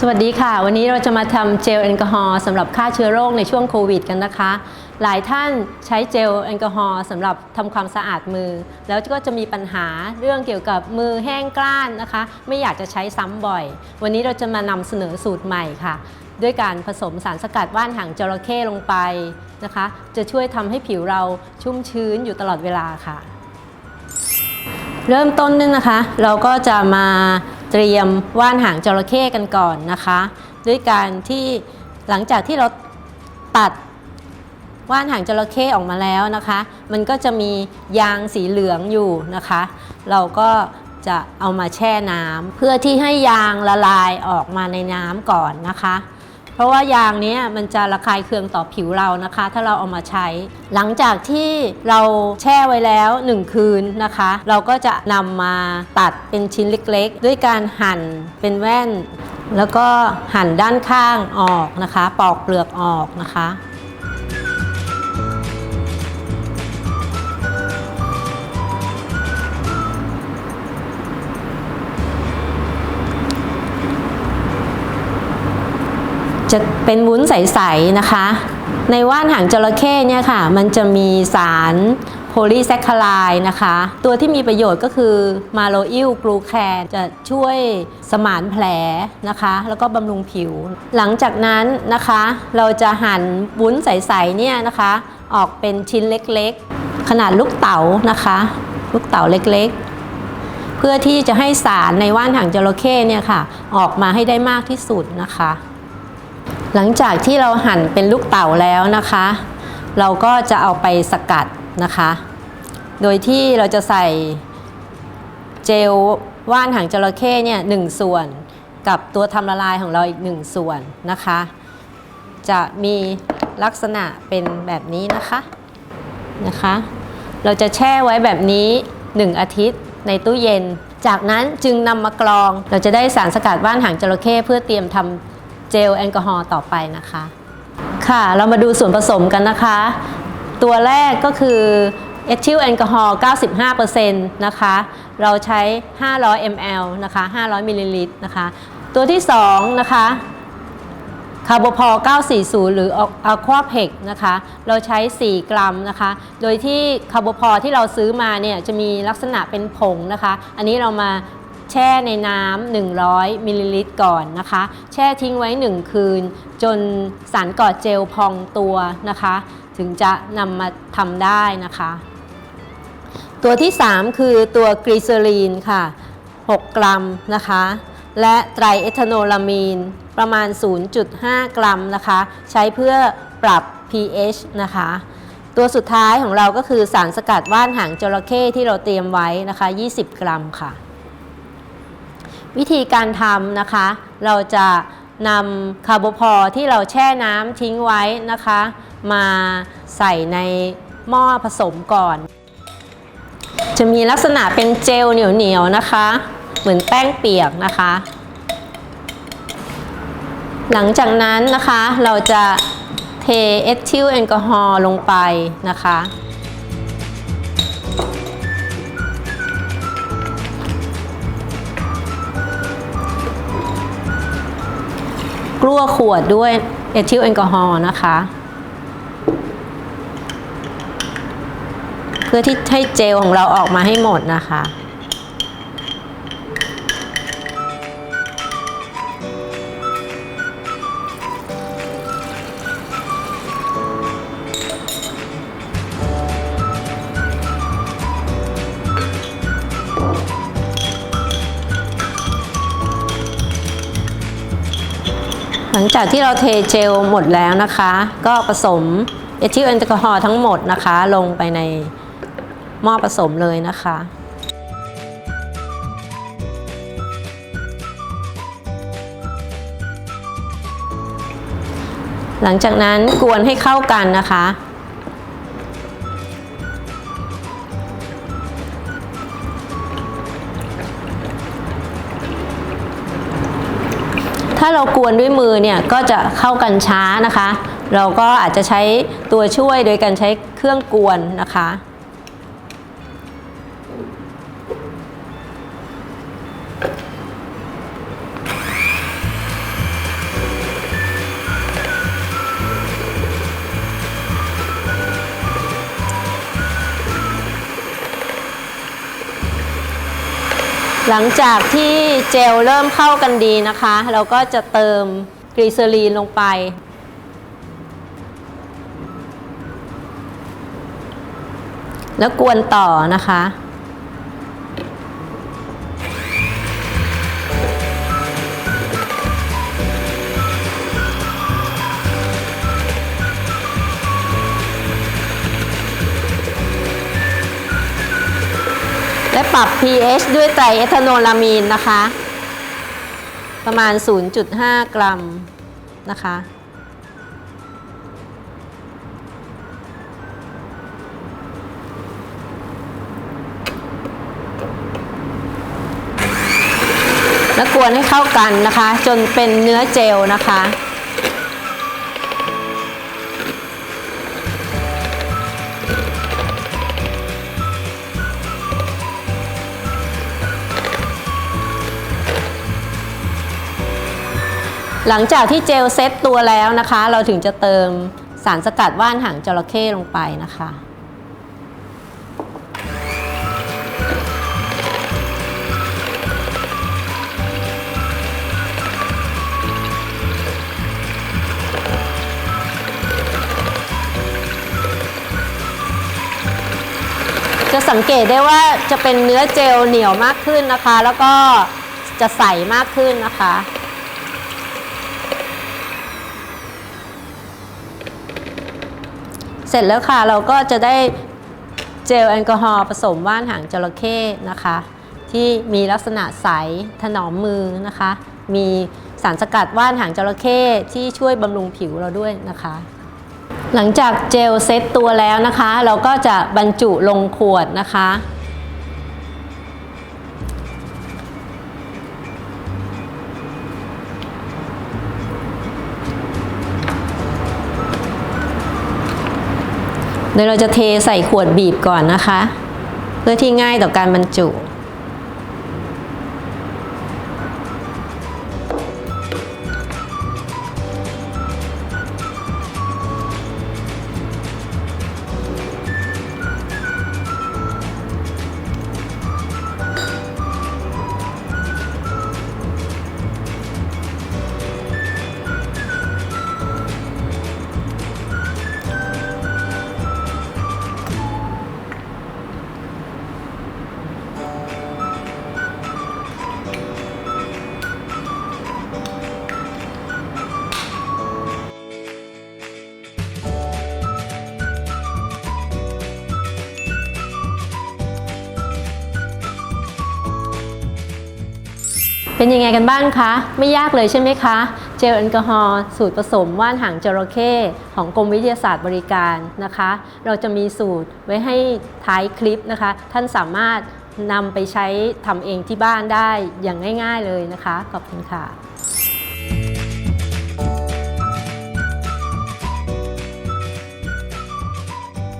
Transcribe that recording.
สวัสดีค่ะ วันนี้เราจะมาทำเจลแอลกอฮอล์สำหรับฆ่าเชื้อโรคในช่วงโควิดกันนะคะ หลายท่านใช้เจลแอลกอฮอล์สำหรับทำความสะอาดมือ แล้วก็จะมีปัญหาเรื่องเกี่ยวกับมือแห้งกร้านนะคะ ไม่อยากจะใช้ซ้ำบ่อย วันนี้เราจะมานำเสนอสูตรใหม่ค่ะ ด้วยการผสมสารสกัดว่านหางจระเข้ลงไปนะคะ จะช่วยทำให้ผิวเราชุ่มชื้นอยู่ตลอดเวลาค่ะ เริ่มต้นนึงนะคะ เราก็จะมา เตรียมว่านหางจระเข้กันก่อนนะคะ ด้วยการที่หลังจากที่เราตัดว่านหางจระเข้ออกมาแล้วนะคะ มันก็จะมียางสีเหลืองอยู่นะคะ เราก็จะเอามาแช่น้ำเพื่อที่ให้ยางละลายออกมาในน้ำก่อนนะคะ เพราะว่ายางนี้มันจะระคายเคืองต่อผิวเรานะคะ ถ้าเราเอามาใช้ หลังจากที่เราแช่ไว้แล้ว 1 คืนนะคะ เราก็จะนำมาตัดเป็นชิ้นเล็กๆ ด้วยการหั่นเป็นแว่น แล้วก็หั่นด้านข้างออกนะคะ ปอกเปลือกออกนะคะ จะเป็นวุ้นใสๆนะคะ ในว่านหางจระเข้เนี่ยค่ะ มันจะมีสารโพลีแซคคาไลนะคะ ตัวที่มีประโยชน์ก็คือมาโลอิลกลูแคนจะช่วยสมานแผลนะคะ แล้วก็บำรุงผิว หลังจากนั้นนะคะ เราจะหั่นวุ้นใสๆเนี่ยนะคะ ออกเป็นชิ้นเล็กๆ ขนาดลูกเต๋านะคะ ลูกเต๋าเล็กๆเพื่อที่จะให้สารในว่านหางจระเข้เนี่ยค่ะ ออกมาให้ได้มากที่สุดนะคะ หลังจากที่เราหั่นเป็นลูกเต่าแล้วนะคะ เราก็จะเอาไปสกัดนะคะ โดยที่เราจะใส่เจลว่านหางจระเข้เนี่ยหนึ่งส่วนกับตัวทำละลายของเราอีกหนึ่งส่วนนะคะ จะมีลักษณะเป็นแบบนี้นะคะนะคะ เราจะแช่ไว้แบบนี้ 1 อาทิตย์ในตู้เย็น จากนั้นจึงนำมากรอง เราจะได้สารสกัดว่านหางจระเข้เพื่อเตรียมทำ เจลแอลกอฮอล์ต่อไปนะคะ ค่ะเรามาดูส่วนผสมกันนะคะ ตัวแรกก็คือเอทิลแอลกอฮอล์95%นะคะ เราใช้ 500 ml นะคะ 500 มิลลิลิตรนะคะ ตัวที่ 2 นะคะคาร์บพอ940 หรืออะควาเพกนะคะ เราใช้ 4 กรัมนะคะ โดยที่คาร์บพอที่เราซื้อมาเนี่ยจะมีลักษณะเป็นผงนะคะ อันนี้เรามา แช่ในน้ำ100มิลลิลิตรก่อนนะคะ แช่ทิ้งไว้ 1 คืน จนสารก่อเจลพองตัวนะคะ ถึงจะนำมาทำได้นะคะ ตัวที่ 3 คือตัวกรีเซอรีนค่ะ 6 กรัมนะคะ และไตรเอทานอลามีนประมาณ 0.5 กรัมนะคะ ใช้เพื่อปรับ pH นะคะตัวสุดท้ายของเราก็คือสารสกัดว่านหางจระเข้ที่เราเตรียมไว้นะคะ 20 กรัมค่ะ วิธีการทำนะคะ เราจะนำคาร์บพอที่เราแช่น้ำทิ้งไว้นะคะ มาใส่ในหม้อผสมก่อน จะมีลักษณะเป็นเจลเหนียวๆนะคะ เหมือนแป้งเปียกนะคะ หลังจากนั้นนะคะเราจะเทเอทิลแอลกอฮอล์ลงไปนะคะ กลัวขวดด้วยเอทิลแอลกอฮอล์นะคะ เพื่อที่ให้เจลของเราออกมาให้หมดนะคะ งจากที่เราเทเจลหมดแล้วนะคะ ก็ผสมเอทิลแอลกอฮอล์ทั้งหมดนะคะ ลงไปในหม้อผสมเลยนะคะหลังจากนั้นกวนให้เข้ากันนะคะ ถ้าเรากวนด้วยมือเนี่ยก็จะเข้ากันช้านะคะ เราก็อาจจะใช้ตัวช่วยโดยการใช้เครื่องกวนนะคะ หลังจากที่เจลเริ่มเข้ากันดีนะคะ เราก็จะเติมกรีเซอรีนลงไป แล้วกวนต่อนะคะ และปรับ pH ด้วยไตรเอทานอลามีนนะคะ ประมาณ 0.5 กรัมนะคะ แล้วกวนให้เข้ากันนะคะ จนเป็นเนื้อเจลนะคะ หลังจากที่เจลเซตตัวแล้วนะคะ เราถึงจะเติมสารสกัดว่านหางจระเข้ลงไปนะคะจะสังเกตได้ว่าจะเป็นเนื้อเจลเหนียวมากขึ้นนะคะ แล้วก็จะใสมากขึ้นนะคะ สร็จแล้วค่ะเราก็จะได้เจลแอลกอฮอล์ผสมว่านหางจระเข้นะคะ ที่มีลักษณะใสถนอมมือนะคะ มีสารสกัดว่านหางจระเข้ที่ช่วยบำรุงผิวเราด้วยนะคะ หลังจากเจลเซ็ตตัวแล้วนะคะ เราก็จะบรรจุลงขวดนะคะ โดยเราจะเทใส่ขวดบีบก่อนนะคะ เพื่อที่ง่ายต่อการบรรจุ เป็นยังไงกันบ้างคะ ไม่ยากเลยใช่ไหมคะ เจลแอลกอฮอล์สูตรผสมว่านหางจระเข้ของกรมวิทยาศาสตร์บริการนะคะ เราจะมีสูตรไว้ให้ท้ายคลิปนะคะ ท่านสามารถนำไปใช้ทำเองที่บ้านได้อย่างง่าย ๆเลยนะคะ ขอบคุณค่ะ